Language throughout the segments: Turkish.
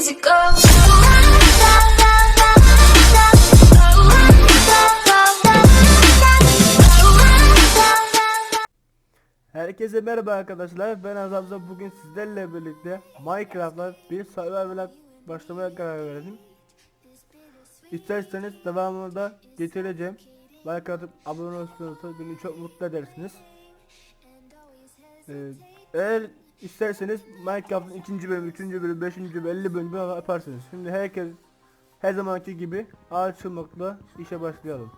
easy go. Herkese merhaba arkadaşlar. Ben Azamza. Bugün sizlerle birlikte Minecraft'la bir survival'a başlamaya karar verdim. İsterseniz devamını da getireceğim. Like atıp abone olursanız beni çok mutlu edersiniz. Ee, eğer isterseniz Minecraft'ın ikinci bölümü, üçüncü bölümü, beşinci bölümü, 50 bölümü yaparsınız. Şimdi herkes her zamanki gibi ağaç kırmakla işe başlayalım.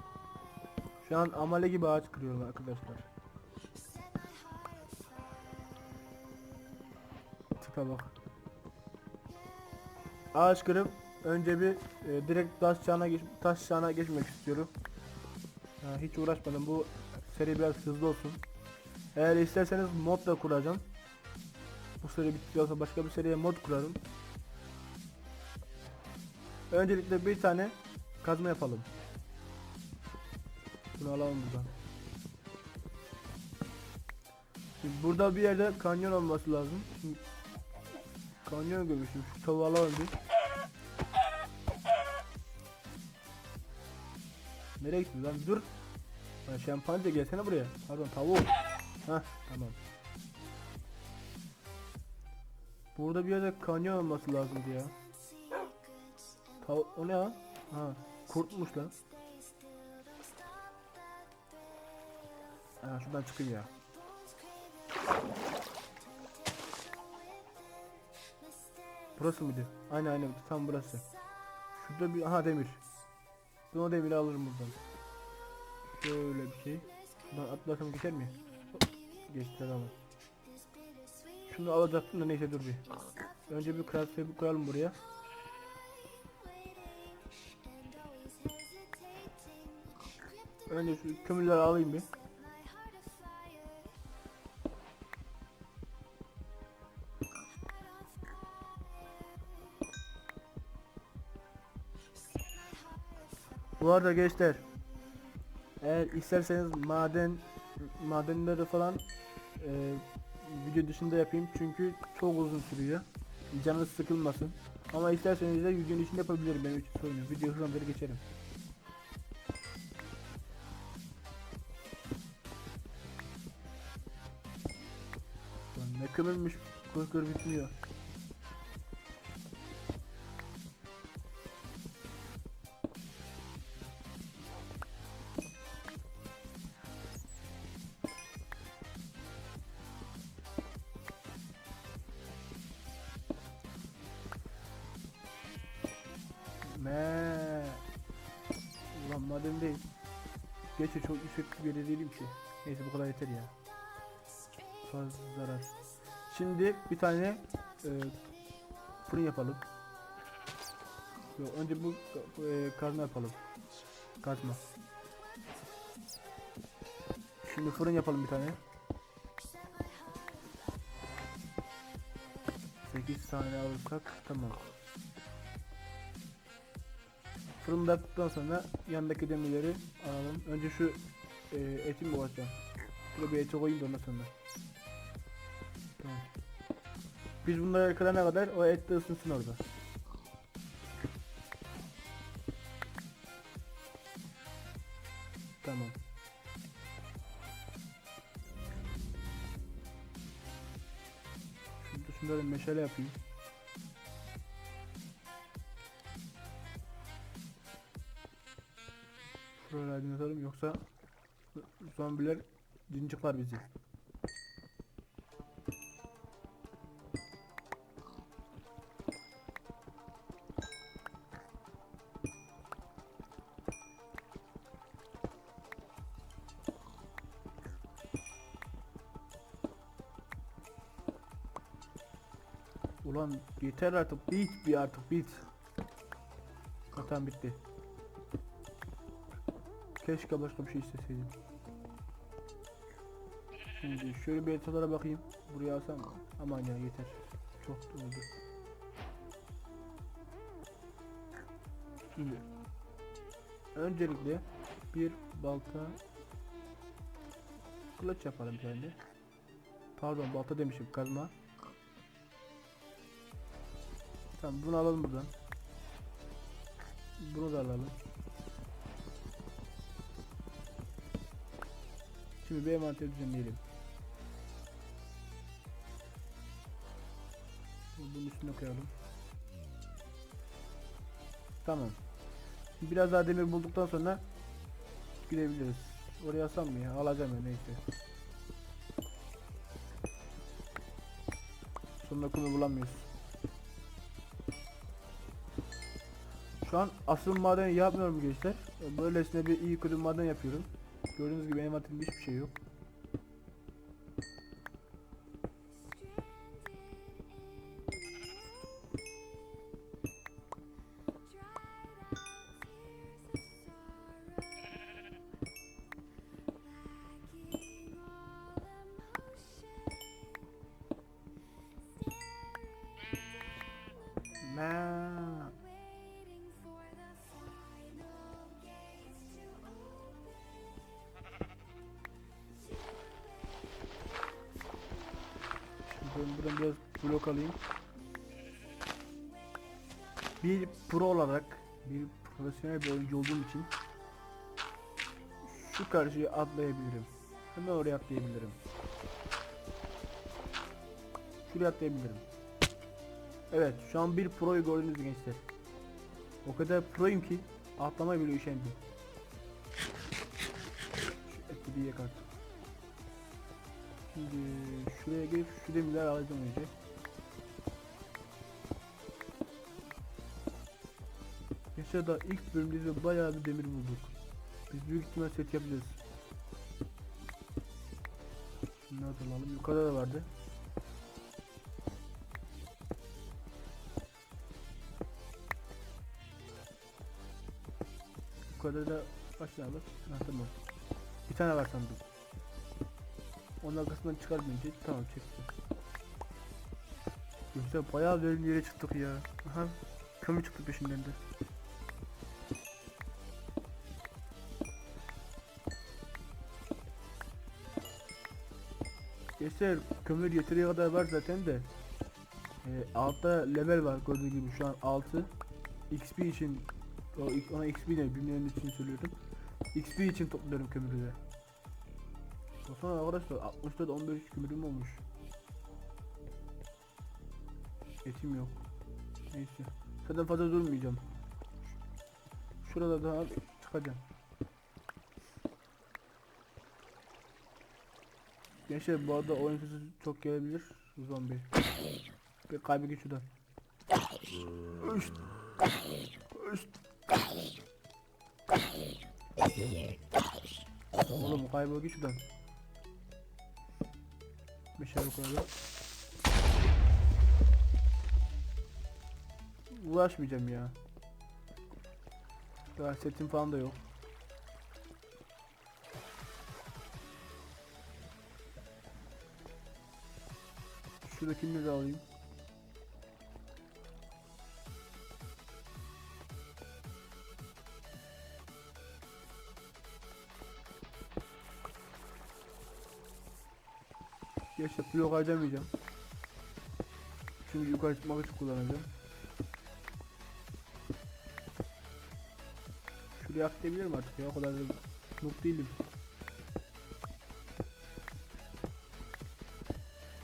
Şu an amale gibi ağaç kırıyorum arkadaşlar. Tipe bak. Ağaç kırıp önce bir e, direkt taş çağına geç taş çağına geçmek istiyorum. Ha, hiç uğraşmadım. Bu seri biraz hızlı olsun. Eğer isterseniz mod da kuracağım. Bu seri bitiyorsa başka bir seriye mod kurarım. Öncelikle bir tane kazma yapalım. Bunu alalım buradan. Şimdi burada bir yerde kanyon olması lazım. Şimdi kanyon görmüşüm. Şu tavuğu alalım bir. Nereye gitti lan? Dur. Lan şempanze gelsene buraya. Pardon tavuk. Hah tamam. Burada bir yerde kanyon olması lazımdı ya. Tavuk o ne ya? Ha kurtmuş lan. Ha şuradan çıkayım ya. Burası mıydı? Aynen aynen tam burası. Şurada bir aha demir. Ben o demiri alırım buradan. Şöyle bir şey. Buradan atlasam geçer mi? Geçti ama. Şunu alacaktım da neyse dur bir. Önce bir craft table koyalım buraya. Önce şu kömürleri alayım bir. Bu arada gençler eğer isterseniz maden madenleri falan e, video dışında yapayım çünkü çok uzun sürüyor. Canınız sıkılmasın. Ama isterseniz de videonun içinde yapabilirim benim için sorun yok. Video hızlandırır geçerim. Ne kömürmüş kır bitmiyor. Maden değil. Geçe çok yüksek bir yere değilim ki. Neyse bu kadar yeter ya. Fazla zarar. Şimdi bir tane e, fırın yapalım. Yok, önce bu e, kazma yapalım. Kazma. Şimdi fırın yapalım bir tane. 8 tane alırsak tamam. Fırında yaptıktan sonra yanındaki demirleri alalım. Önce şu e, eti mi koyacağım? Şuraya bir eti koyayım da ondan sonra. Biz bunları kırana kadar o et de ısınsın orada. Tamam. Şurada şunları meşale yapayım. Yoksa zombiler cincikler bizi. Ulan yeter artık bit bir artık bit. Tamam bitti. Keşke başka bir şey isteseydim. Şimdi şöyle bir haritalara bakayım. Buraya alsam? Aman ya yeter. Çok oldu. Şimdi öncelikle bir balta kılıç yapalım kendi. Pardon balta demişim kazma. Tamam bunu alalım buradan. Bunu da alalım. Şimdi bir envanter düzenleyelim. Bunun üstüne koyalım. Tamam. Biraz daha demir bulduktan sonra gidebiliriz. Oraya alsam mı ya? Alacağım ya neyse. Sonra kumu bulamıyoruz. Şu an asıl maden yapmıyorum gençler. Böylesine bir iyi kırım maden yapıyorum. Gördüğünüz gibi atımda hiçbir şey yok. Blok alayım. Bir pro olarak, bir profesyonel bir oyuncu olduğum için şu karşıya atlayabilirim. Hemen oraya atlayabilirim. Şuraya atlayabilirim. Evet, şu an bir proyu gördünüz gençler. O kadar proyum ki atlamaya bile üşendim. Şu eti bir yak artık. Şimdi şuraya gelip şu demirleri alacağım önce. Yaşada ilk bölümde bayağı bir demir bulduk. Biz büyük ihtimal set yapacağız. Da alalım. Yukarıda da vardı. Yukarıda da var? Ha, tamam. Bir tane var sandım. Onun arkasından çıkarmayınca tamam çektim. Yoksa bayağı derin yere çıktık ya. Aha kömür çıktı peşinden de. Gençler kömür yeteri kadar var zaten de. Ee, altta level var gördüğünüz gibi şu an 6. XP için o, ona XP ne bilmeyen için söylüyorum. XP için topluyorum kömürü de. Baksana arkadaşlar 64 15 kömürüm olmuş. Etim yok. Neyse. Zaten fazla durmayacağım. Şurada daha çıkacağım. Gençler bu arada oyun sesi çok gelebilir. Zombi. Bir kaybı git şuradan. Üst. Üst. Oğlum kaybol git şuradan. Bir şey yok orada. Uğraşmayacağım ya. Daha setim falan da yok. Şuradakini de alayım. Yaşa blok harcamayacağım. Çünkü yukarı çıkmak için kullanacağım. Şuraya atlayabilirim artık ya o kadar da değilim.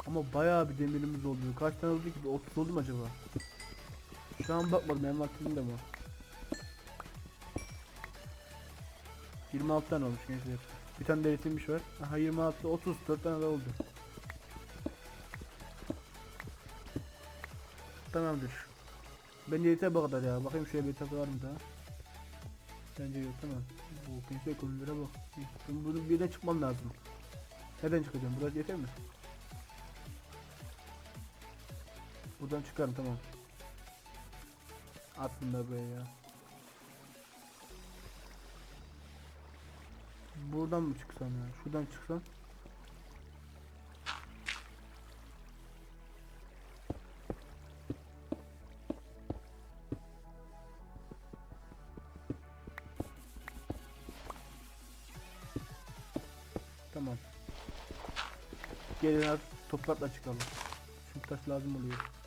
Ama bayağı bir demirimiz oldu. Kaç tane oldu ki? 30 oldu mu acaba? Şu an bakmadım benim vaktimde mi? 26 tane olmuş gençler. Bir tane de var. Aha 26 34 tane de oldu. Tamamdır. Bence yeter bu kadar ya. Bakayım şöyle bir tadı var mı daha? Bence yok tamam. Bu kimse konulara bak. Ben bunun bir yerden çıkmam lazım. Nereden çıkacağım? Burası yeter mi? Buradan çıkarım tamam. Aslında be ya. Buradan mı çıksam ya? Şuradan çıksam. Tamam. Gelin artık toprakla çıkalım. Çünkü taş lazım oluyor.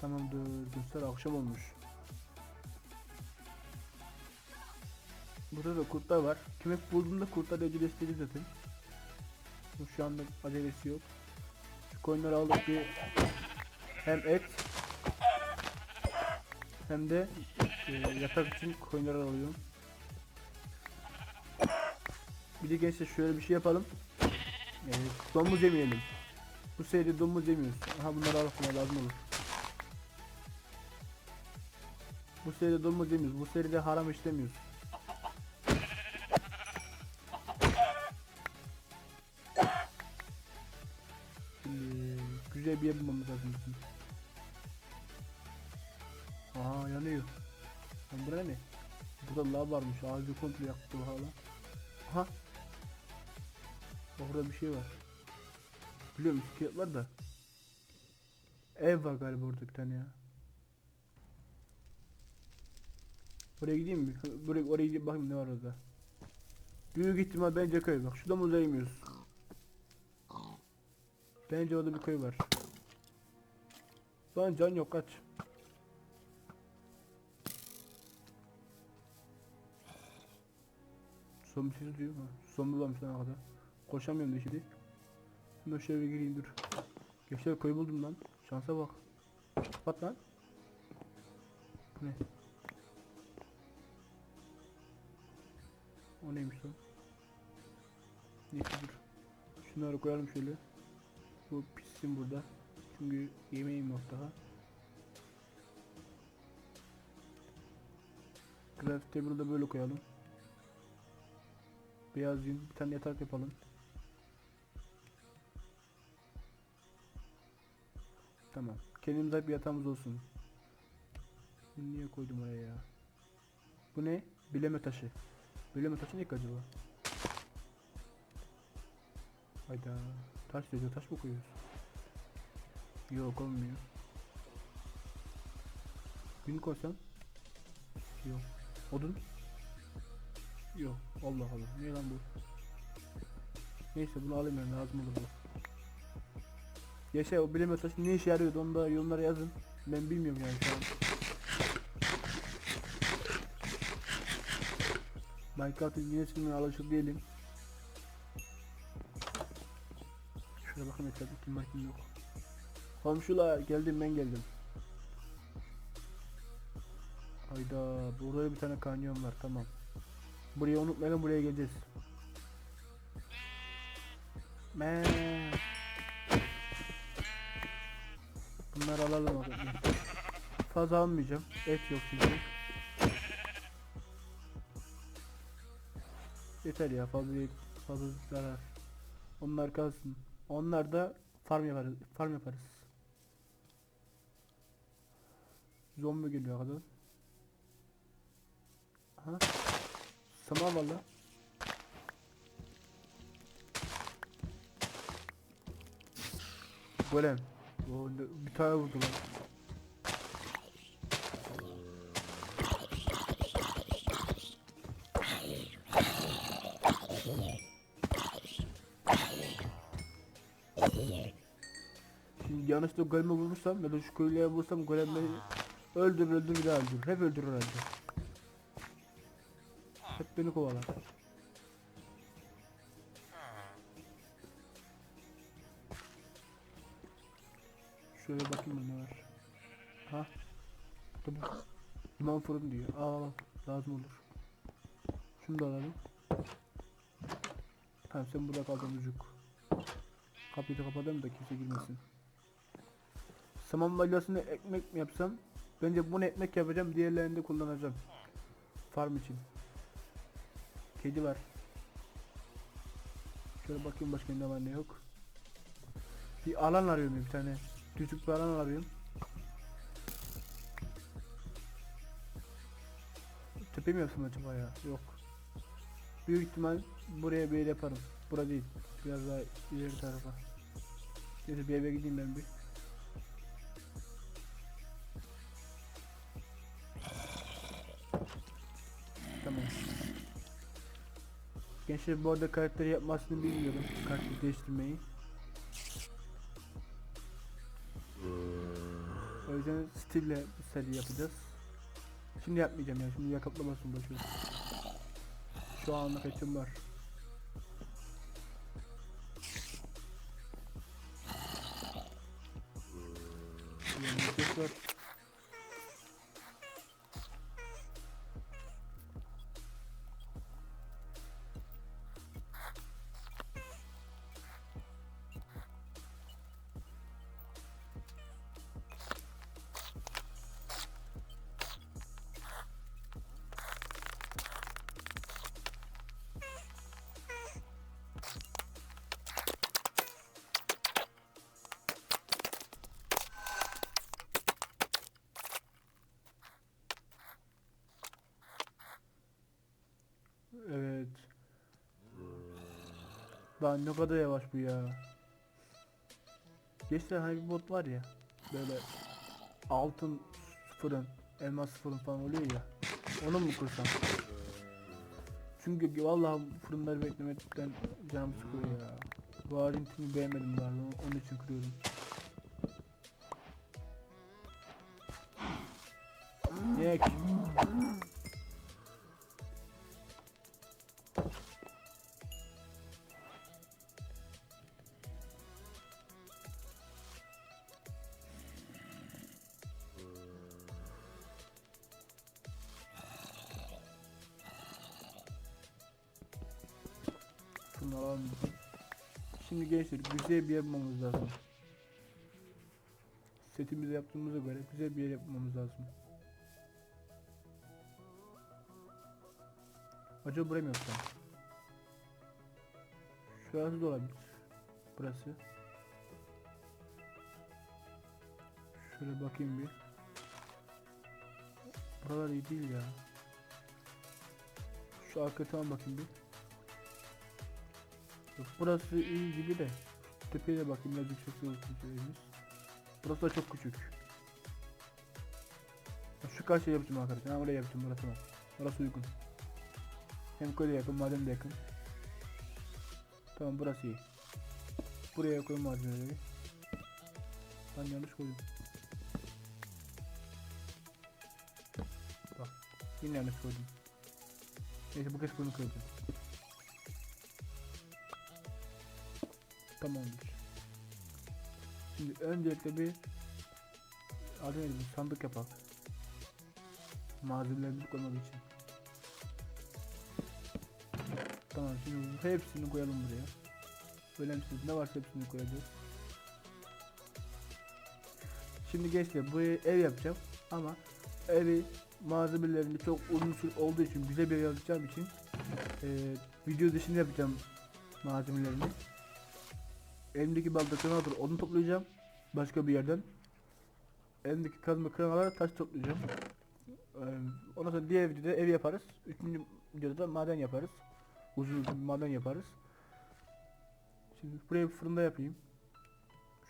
Tamamdır. Göster akşam olmuş. Burada da kurtlar var. Köpek bulduğumda kurtlar istedi zaten. Şu anda acelesi yok. Şu koyunları alıp bir hem et hem de e, yatak için koyunları alıyorum. Bir de gençler şöyle bir şey yapalım. E, domuz yemeyelim. Bu seride domuz yemiyoruz. Aha bunları buna lazım olur. Bu seride domuz yemiyoruz. Bu seride haram işlemiyoruz. Güzel bir yer bulmamız lazım. Aa yanıyor. Lan buraya ne? Burada lav varmış. Ağacı komple yaktı bu hala. Aha. Orada bir şey var. Biliyorum iskelet var da. Ev var galiba orada bir tane ya. Oraya gideyim mi? Buraya, oraya gidip bakayım ne var orada. Büyük ihtimal bence köy. Bak şurada muza yemiyoruz. Bence orada bir köy var. Lan can yok kaç. Son bir şey diyor ha. Son bir varmış lan arkada. Koşamıyorum da şimdi. Hemen şöyle bir gireyim dur. Geçer köy buldum lan. Şansa bak. Kapat lan. Bu ne? O neymiş lan? Neyse dur. Şunları koyalım şöyle. Bu pişsin burada. Çünkü yemeğim yok daha. Craft table'ı da böyle koyalım. Beyaz yün bir tane yatak yapalım. Tamam. Kendimize bir yatağımız olsun. Niye koydum oraya ya? Bu ne? Bileme taşı. Bileme taşı ne acaba? Hayda. Taş diyor. Taş mı koyuyoruz? Yok olmuyor. Gün koysam? Yok. Odun? Yok. Allah Allah. Ne lan bu? Neyse bunu alayım ben lazım olur bu. Yaşa o bileme taşı ne işe yarıyordu onu da yorumlara yazın. Ben bilmiyorum yani şu an. Minecraft'ın yeni sürümüne alışık değilim. Şuraya bakın etrafta kim var kim yok. Komşular geldim ben geldim. Hayda burada bir tane kanyon var tamam. Burayı unutmayalım buraya geleceğiz. Me. Bunları alalım bakalım. Fazla almayacağım. Et yok çünkü. Yeter ya fazla fazla zarar. Onlar kalsın. Onlar da farm yaparız. Farm yaparız. Zombi geliyor kadar. Aha. Sama var lan. Golem. Bir tane vurdu lan. Yanlışlıkla golemi vurmuşsam ya da şu köylüye vursam golemleri öldürür öldürür bir daha öldürür. Hep öldürür herhalde. Hep beni kovalar. Şöyle bakayım ne var. Ha? Tamam. Limon fırın diyor. Aa lazım olur. Şunu da alalım. Tamam sen burada kaldın çocuk. Kapıyı da kapatalım da kimse girmesin. Saman balyasını ekmek mi yapsam? Bence bunu ekmek yapacağım. Diğerlerini de kullanacağım. Farm için. Kedi var. Şöyle bakayım başka ne var ne yok. Bir alan arıyorum bir tane. Küçük bir alan arıyorum. Tepe mi yapsam acaba ya? Yok. Büyük ihtimal buraya bir yer yaparım. Bura değil. Biraz daha ileri tarafa. Neyse bir eve gideyim ben bir. Gençler bu arada karakteri yapmasını bilmiyorum. Karakteri değiştirmeyi. O yüzden stille bu seri yapacağız. Şimdi yapmayacağım ya. Şimdi yakaplamasın boşver. Şu anlık etim var. Lan ne kadar yavaş bu ya. Geçen hani bir bot var ya. Böyle altın fırın, elmas fırın falan oluyor ya. Onu mu kursam? Çünkü vallahi fırınları beklemekten canım sıkıyor ya. Tipini beğenmedim galiba onun için kırıyorum. Yek. Şunu alalım. Şimdi gençler güzel bir yapmamız lazım. Setimizi yaptığımıza göre güzel bir yer yapmamız lazım. Acaba buraya mı yapsam? Şurası da olabilir. Burası. Şöyle bakayım bir. Buralar iyi değil ya. Şu arka tamam bakayım bir. Burası iyi gibi de. Tepeye de bakayım biraz yüksek şeyimiz. Burası da çok küçük. Şu karşıya yapacağım arkadaşlar. Ha oraya yapacağım burası tamam. Burası uygun. Hem köye yakın, maden de yakın. Tamam burası iyi. Buraya koyayım malzemeleri. Ben yanlış koydum. Bak yine yanlış koydum. Neyse bu kez bunu koyacağım. Tamamdır. Şimdi öncelikle bir adı neydi bu sandık yapalım. Malzemelerimizi koymak için. Tamam şimdi bu hepsini koyalım buraya. Önemsiz ne varsa hepsini koyacağız. Şimdi gençler buraya ev yapacağım ama evi malzemelerinde çok uzun süre olduğu için güzel bir ev yapacağım için eee, video dışında yapacağım malzemelerini. Elimdeki balta kıranadır onu toplayacağım başka bir yerden. Elimdeki kazma kıranalara taş toplayacağım. Ondan sonra diğer videoda ev yaparız. Üçüncü videoda da maden yaparız. Uzun uzun maden yaparız. Şimdi buraya bir fırında yapayım.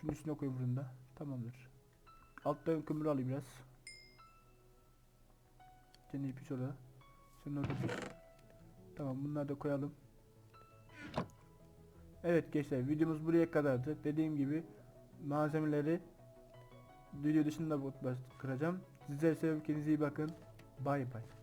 Şunun üstüne koyayım fırında. Tamamdır. Alttan kömür alayım biraz. Seni ipi orada. Sen orada piş. Tamam bunları da koyalım. Evet gençler videomuz buraya kadardı. Dediğim gibi malzemeleri video dışında kıracağım. Sizler sevip kendinize iyi bakın. Bay bay.